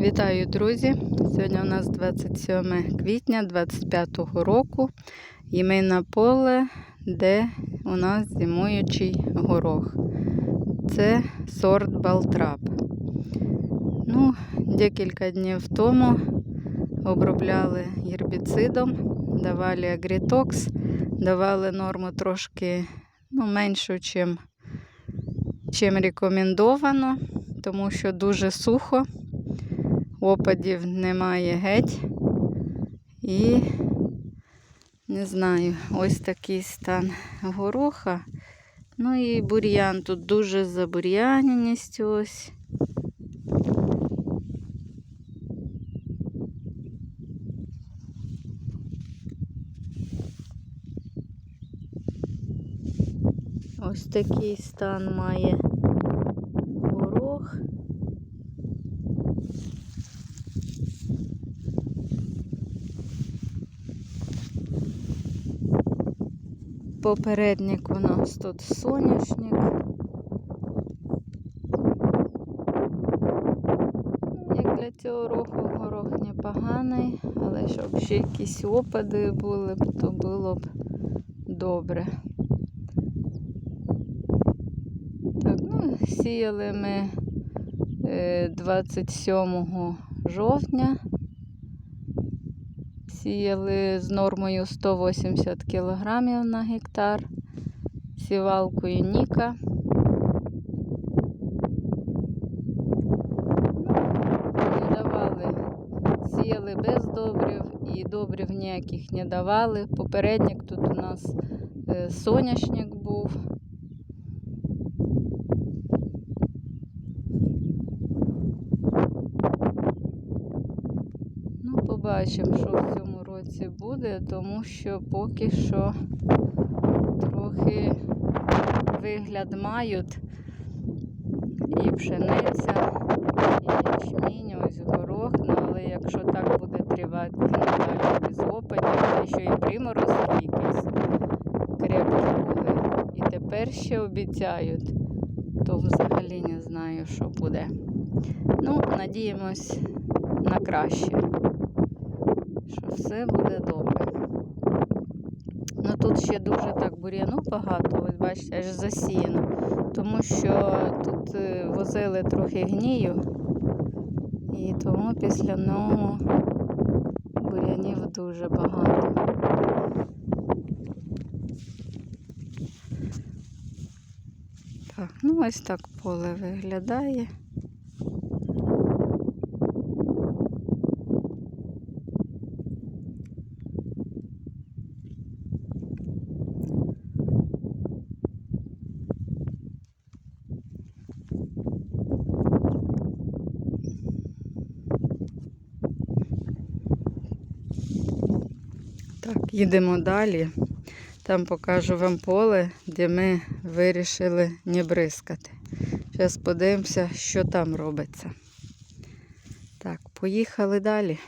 Вітаю, друзі! Сьогодні у нас 27 квітня 25 року і ми на поле, де у нас зимуючий горох. Це сорт Балтрап. Ну, декілька днів тому обробляли гербіцидом, давали агрітокс, давали норму трошки ну, меншу, чим, чим рекомендовано, тому що дуже сухо опадів немає геть. І не знаю, ось такий стан гороха. Ну і бур'ян тут дуже забур'яність ось. Ось такий стан має горох. Попередник у нас тут соняшник. Ну, Як для цього року горох непоганий, але щоб ще якісь опади були то було б добре. Так, ну, сіяли ми е, 27 жовтня. Сіяли з нормою 180 кг на гектар, сівалкою Ніка. Не давали, сіяли без добрив і добрив ніяких не давали. Попередник тут у нас е, соняшник був. Ну, побачимо, що в цьому році буде, тому що поки що трохи вигляд мають і пшениця, і ячмінь, ось горох. Ну, але якщо так буде тривати надалі без опадів, і що і приморозки якісь крепкі були, і тепер ще обіцяють, то взагалі не знаю, що буде. Ну, надіємось на краще все буде добре. Ну тут ще дуже так бур'яну багато, ось бачите, аж засіяно, тому що тут е, возили трохи гнію, і тому після нього бур'янів дуже багато. Так, ну ось так поле виглядає. Так, їдемо далі. Там покажу вам поле, де ми вирішили не бризкати. Зараз подивимося, що там робиться. Так, поїхали далі.